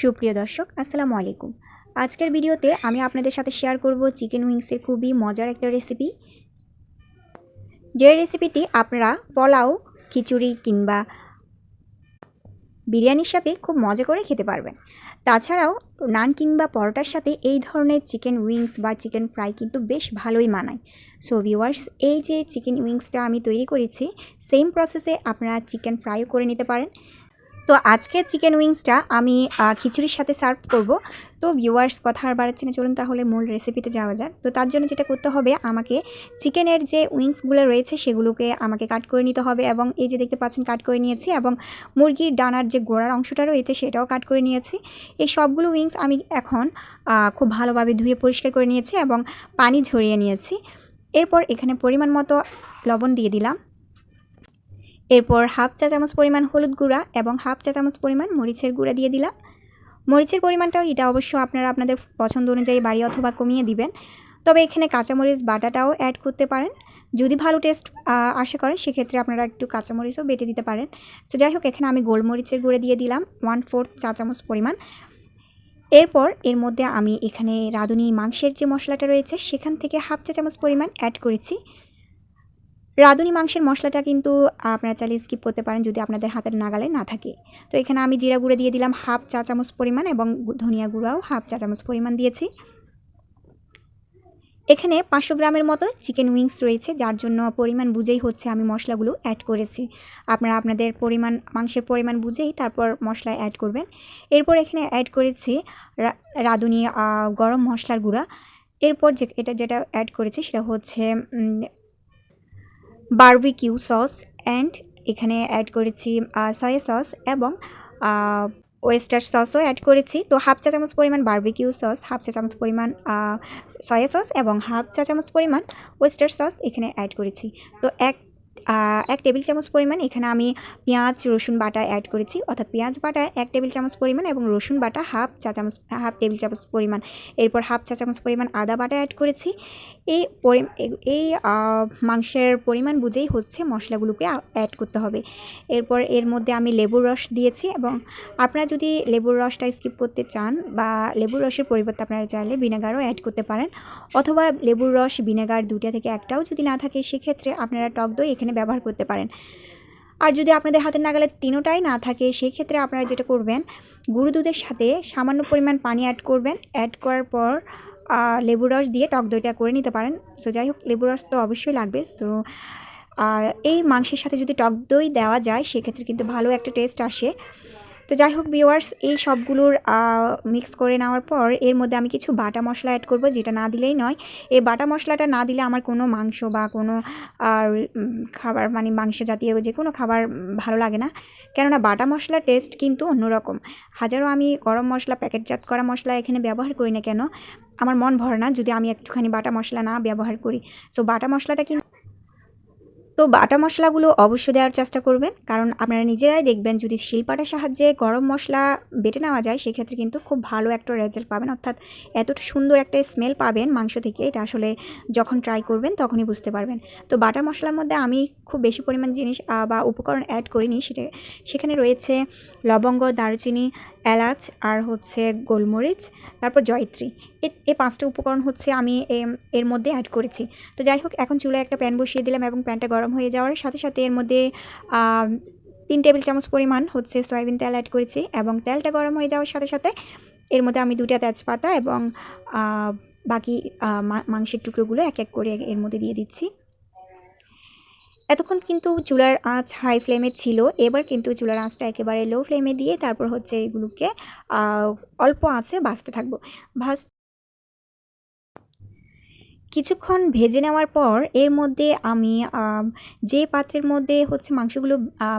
সুপ্রিয় দর্শক, আসসালামু আলাইকুম। আজকের ভিডিওতে আমি আপনাদের সাথে শেয়ার করব চিকেন উইংসের খুবই মজার একটা রেসিপি যে রেসিপিটি আপনারা পোলাও, খিচুড়ি কিংবা বিরিয়ানির সাথে খুব মজা করে খেতে পারবেন। তাছাড়াও নান কিংবা পরোটার সাথে এই ধরনের চিকেন উইংস বা চিকেন ফ্রাই কিন্তু বেশ ভালোই মানায়। সো ভিওয়ার্স এই যে চিকেন উইংসটা আমি তৈরি করেছি সেম প্রসেসে আপনারা চিকেন ফ্রাইও করে নিতে পারেন। তো আজকের চিকেন উইংসটা আমি খিচুড়ির সাথে সার্ভ করব। তো ভিউয়ার্স কথা আর বাড়াচ্ছি না, চলুন তাহলে মূল রেসিপিতে যাওয়া যাক। তো তার জন্য যেটা করতে হবে, আমাকে চিকেনের যে উইংসগুলো রয়েছে, সেগুলোকে আমাকে কাট করে নিতে হবে এবং এই যে দেখতে পাচ্ছেন কাট করে নিয়েছি এবং মুরগির ডানার যে গোড়ার অংশটা রয়েছে, সেটাও কাট করে নিয়েছি। এই সবগুলো উইংস আমি এখন খুব ভালোভাবে ধুয়ে পরিষ্কার করে নিয়েছি এবং পানি ঝরিয়ে নিয়েছি। এরপর এখানে পরিমাণ মতো লবণ দিয়ে দিলাম। এরপর হাফ চা চামচ পরিমাণ হলুদ গুঁড়া এবং হাফ চা চামচ পরিমাণ মরিচের গুঁড়া দিয়ে দিলাম। মরিচের পরিমাণটাও এটা অবশ্য আপনারা আপনাদের পছন্দ অনুযায়ী বাড়ি অথবা কমিয়ে দিবেন। তবে এখানে কাঁচামরিচ বাটাটাও অ্যাড করতে পারেন। যদি ভালো টেস্ট আশা করেন সেক্ষেত্রে আপনারা একটু কাঁচামরিচও বেটে দিতে পারেন। তো যাই হোক, এখানে আমি গোলমরিচের গুঁড়ে দিয়ে দিলাম ওয়ান ফোর্থ চা চামচ পরিমাণ। এরপর এর মধ্যে আমি এখানে রাঁধুনি মাংসের যে মশলাটা রয়েছে, সেখান থেকে হাফ চা চামচ পরিমাণ অ্যাড করেছি। রাঁধুনি মাংসের মশলাটা কিন্তু আপনারা চাইলে স্কিপ করতে পারেন যদি আপনাদের হাতের নাগালে না থাকে। তো এখানে আমি জিরা গুঁড়ো দিয়ে দিলাম হাফ চা চামচ পরিমাণ এবং ধনিয়া গুঁড়াও হাফ চা চামচ পরিমাণ দিয়েছি। এখানে পাঁচশো গ্রামের মতো চিকেন উইংস রয়েছে, যার জন্য পরিমাণ বুঝেই হচ্ছে আমি মশলাগুলো অ্যাড করেছি। আপনারা আপনাদের পরিমাণ, মাংসের পরিমাণ বুঝেই তারপর মশলা অ্যাড করবেন। এরপর এখানে অ্যাড করেছি রাঁধুনি গরম মশলার গুঁড়া। এরপর যে এটা যেটা অ্যাড করেছি সেটা হচ্ছে বারবিকিউ সস অ্যান্ড এখানে অ্যাড করেছি সয়া সস এবং ওয়েস্টার সসও অ্যাড করেছি। তো হাফ চা চামচ পরিমাণ বারবিকিউ সস হাফ চা চামচ পরিমাণ সয়া সস এবং হাফ চা চামচ পরিমাণ ওয়েস্টার সস এখানে অ্যাড করেছি। তো এক এক টেবিল চামচ পরিমাণ এখানে আমি পেঁয়াজ, রসুন বাটা অ্যাড করেছি। অর্থাৎ পেঁয়াজ বাটা এক টেবিল চামচ পরিমাণ এবং রসুন বাটা হাফ চা চামচ হাফ টেবিল চামচ পরিমাণ। এরপর হাফ চা চামচ পরিমাণ আদা বাটা অ্যাড করেছি। এই এই মাংসের পরিমাণ বুঝেই হচ্ছে মশলাগুলোকে অ্যাড করতে হবে। এরপর এর মধ্যে আমি লেবুর রস দিয়েছি এবং আপনারা যদি লেবুর রসটা স্কিপ করতে চান বা লেবুর রসের পরিবর্তে আপনারা চাইলে ভিনেগারও অ্যাড করতে পারেন। অথবা লেবুর রস ভিনেগার দুটা থেকে একটাও যদি না থাকে, সেক্ষেত্রে আপনারা টক দই এখানে ব্যবহার করতে পারেন। আর যদি আপনাদের হাতের নাগালে তিনোটাই না থাকে, সেক্ষেত্রে আপনারা যেটা করবেন, গুঁড়ো দুধের সাথে সামান্য পরিমাণ পানি অ্যাড করবেন। অ্যাড করার পর লেবু রস দিয়ে টক দইটা করে নিতে পারেন। সো যাই হোক লেবুর রস তো অবশ্যই লাগবে। সো আর এই মাংসের সাথে যদি টক দই দেওয়া যায়, সেক্ষেত্রে কিন্তু ভালো একটা টেস্ট আসে। তো যাই হোক ভিওয়ার্স এই সবগুলোর মিক্স করে নেওয়ার পর এর মধ্যে আমি কিছু বাটা মশলা অ্যাড করব, যেটা না দিলেই নয়। এই বাটা মশলাটা না দিলে আমার কোনো মাংস বা কোনো খাবার মানে মাংস জাতীয় যে কোনো খাবার ভালো লাগে না। কেননা বাটা মশলার টেস্ট কিন্তু অন্যরকম। হাজারো আমি গরম মশলা প্যাকেটজাত করা মশলা এখানে ব্যবহার করি না কেন, আমার মন ভরে না যদি আমি একটুখানি বাটা মশলা না ব্যবহার করি। সো বাটা মশলাটা কিন্তু তো বাটা মশলাগুলো অবশ্যই দেওয়ার চেষ্টা করবেন। কারণ আপনারা নিজেরাই দেখবেন যদি শিলপাটার সাহায্যে গরম মশলা বেটে নেওয়া যায়, সেক্ষেত্রে কিন্তু খুব ভালো একটা রেজাল্ট পাবেন। অর্থাৎ এতটা সুন্দর একটা স্মেল পাবেন মাংস থেকে। এটা আসলে যখন ট্রাই করবেন তখনই বুঝতে পারবেন। তো বাটা মশলার মধ্যে আমি খুব বেশি পরিমাণ জিনিস বা উপকরণ অ্যাড করিনি। সেটা, সেখানে রয়েছে লবঙ্গ, দারুচিনি এলাচ আর হচ্ছে গোলমরিচ, তারপর জয়ত্রী। এই পাঁচটা উপকরণ হচ্ছে আমি এর মধ্যে অ্যাড করেছি। তো যাই হোক, এখন চুলায় একটা প্যান বসিয়ে দিলাম এবং প্যানটা গরম হয়ে যাওয়ার সাথে সাথে এর মধ্যে তিন টেবিল চামচ পরিমাণ হচ্ছে সয়াবিন তেল অ্যাড করেছি এবং তেলটা গরম হয়ে যাওয়ার সাথে সাথে এর মধ্যে আমি দুটা তেজপাতা এবং বাকি মাংসের টুকরোগুলো এক এক করে এর মধ্যে দিয়ে দিচ্ছি। এতক্ষণ কিন্তু চুলার আঁচ হাই ফ্লেমে ছিল। এবার কিন্তু চুলার আঁচটা একেবারে লো ফ্লেমে দিয়ে তারপর হচ্ছে এগুলোকে অল্প আঁচে ভাজতে থাকব। ভাজ কিছুক্ষণ ভেজে নেওয়ার পর এর মধ্যে আমি যে পাত্রের মধ্যে হচ্ছে মাংসগুলো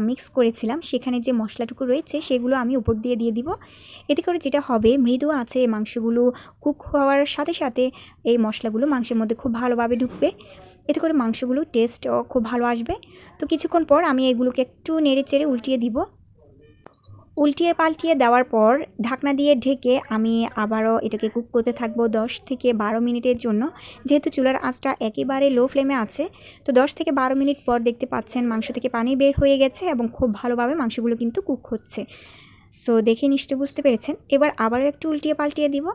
মিক্স করেছিলাম, সেখানে যে মশলাটুকু রয়েছে সেগুলো আমি উপর দিয়ে দিয়ে দিব। এতে করে যেটা হবে, মৃদু আছে মাংসগুলো কুক হওয়ার সাথে সাথে এই মশলাগুলো মাংসের মধ্যে খুব ভালোভাবে ঢুকবে। এতে করে মাংসগুলো টেস্ট খুব ভালো আসবে। তো কিছুক্ষণ পর আমি এগুলোকে একটু নেড়ে চেড়ে উল্টিয়ে দিব। উল্টিয়ে পাল্টিয়ে দেওয়ার পর ঢাকনা দিয়ে ঢেকে আমি আবারও এটাকে কুক করতে থাকব দশ থেকে বারো মিনিটের জন্য। যেহেতু চুলার আঁচটা একেবারে লো ফ্লেমে আছে, তো দশ থেকে বারো মিনিট পর দেখতে পাচ্ছেন মাংস থেকে পানি বের হয়ে গেছে এবং খুব ভালোভাবে মাংসগুলো কিন্তু কুক হচ্ছে। সো দেখে নিশ্চয় বুঝতে পেরেছেন। এবার আবারও একটু উল্টিয়ে পাল্টিয়ে দিব।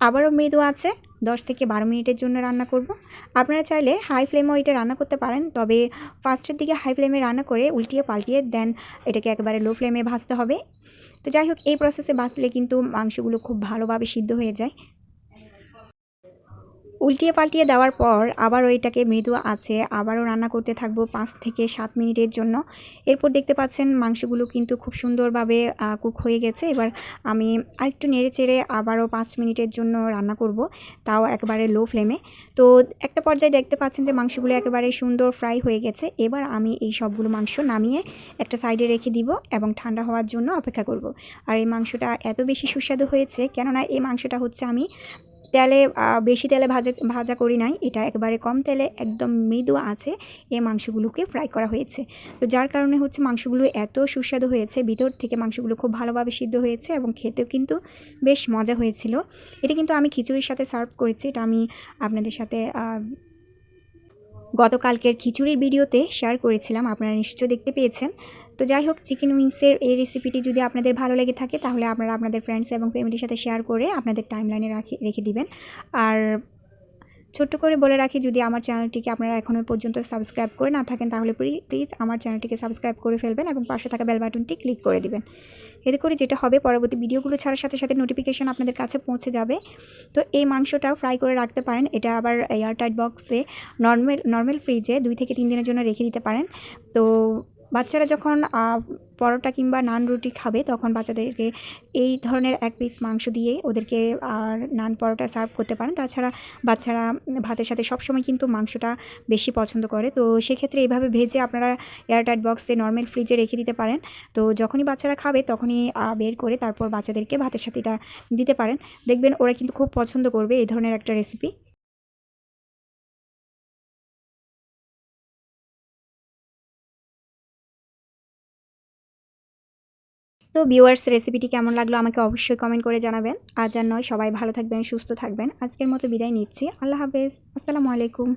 আবারও মৃদু আছে। দশ থেকে বারো মিনিটের জন্য রান্না করব। আপনারা চাইলে হাই ফ্লেমেও এটা রান্না করতে পারেন, তবে ফার্স্টের দিকে হাই ফ্লেমে রান্না করে উল্টিয়ে পাল্টিয়ে দেন এটাকে একেবারে লো ফ্লেমে ভাজতে হবে। তো যাই হোক, এই প্রসেসে বাঁচলে কিন্তু মাংসগুলো খুব ভালোভাবে সিদ্ধ হয়ে যায়। উল্টিয়ে পাল্টিয়ে দেওয়ার পর আবারও এটাকে মৃদু আছে, আবারও রান্না করতে থাকব পাঁচ থেকে সাত মিনিটের জন্য। এরপর দেখতে পাচ্ছেন মাংসগুলো কিন্তু খুব সুন্দরভাবে কুক হয়ে গেছে। এবার আমি আরেকটু নেড়ে চেড়ে আবারও পাঁচ মিনিটের জন্য রান্না করব, তাও একেবারে লো ফ্লেমে তো একটা পর্যায়ে দেখতে পাচ্ছেন যে মাংসগুলো একেবারে সুন্দর ফ্রাই হয়ে গেছে। এবার আমি এই সবগুলো মাংস নামিয়ে একটা সাইডে রেখে দিব এবং ঠান্ডা হওয়ার জন্য অপেক্ষা করব। আর এই মাংসটা এত বেশি সুস্বাদু হয়েছে, কেননা এই মাংসটা হচ্ছে আমি তেলে বেশি তেলে ভাজা ভাজা করি নাই। এটা একবারে কম তেলে, একদম মৃদু আছে এই মাংসগুলোকে ফ্রাই করা হয়েছে। তো যার কারণে হচ্ছে মাংসগুলো এত সুস্বাদু হয়েছে, ভিতর থেকে মাংসগুলো খুব ভালোভাবে সিদ্ধ হয়েছে এবং খেতেও কিন্তু বেশ মজা হয়েছিল। এটা কিন্তু আমি খিচুড়ির সাথে সার্ভ করেছি, এটা আমি আপনাদের সাথে গতকালকের খিচুড়ির ভিডিওতে শেয়ার করেছিলাম, আপনারা নিশ্চয় দেখতে পেয়েছেন। তো যাই হোক চিকেন উইংসের এই রেসিপিটি যদি আপনাদের ভালো লেগে থাকে, তাহলে আপনারা আপনাদের ফ্রেন্ডস এবং ফ্যামিলির সাথে শেয়ার করে আপনাদের টাইম লাইনে রাখি, রেখে দিবেন। আর ছোট্ট করে বলে রাখি, যদি আমার চ্যানেলটিকে আপনারা এখনও পর্যন্ত সাবস্ক্রাইব করে না থাকেন, তাহলে প্লিজ আমার চ্যানেলটিকে সাবস্ক্রাইব করে ফেলবেন এবং পাশে থাকা বেল বাটনটি ক্লিক করে দিবেন। এতে করে যেটা হবে, পরবর্তী ভিডিওগুলো ছাড়ার সাথে সাথে নোটিফিকেশান আপনাদের কাছে পৌঁছে যাবে। তো এই মাংসটাও ফ্রাই করে রাখতে পারেন। এটা আবার এয়ারটাইট বক্সে নর্মাল নর্মাল ফ্রিজে দুই থেকে তিন দিনের জন্য রেখে দিতে পারেন। তো বাচ্চারা যখন পরোটা কিংবা নান রুটি খাবে, তখন বাচ্চাদেরকে এই ধরনের এক পিস মাংস দিয়ে ওদেরকে আর নান পরোটা সার্ভ করতে পারেন। তাছাড়া বাচ্চারা ভাতের সাথে সবসময় কিন্তু মাংসটা বেশি পছন্দ করে। তো সেক্ষেত্রে এইভাবে ভেজে আপনারা এয়ারটাইট বক্সে নর্মাল ফ্রিজে রেখে দিতে পারেন। তো যখনই বাচ্চারা খাবে, তখনই বের করে তারপর বাচ্চাদেরকে ভাতের সাথে এটা দিতে পারেন। দেখবেন ওরা কিন্তু খুব পছন্দ করবে এই ধরনের একটা রেসিপি তো ভিউয়ার্স রেসিপিটি কেমন লাগল আমাকে অবশ্যই কমেন্ট করে জানাবেন। আজ আর নয়, সবাই ভালো থাকবেন, সুস্থ থাকবেন। আজকের মতো বিদায় নিচ্ছি। আল্লাহ হাফেজ। আসসালামু আলাইকুম।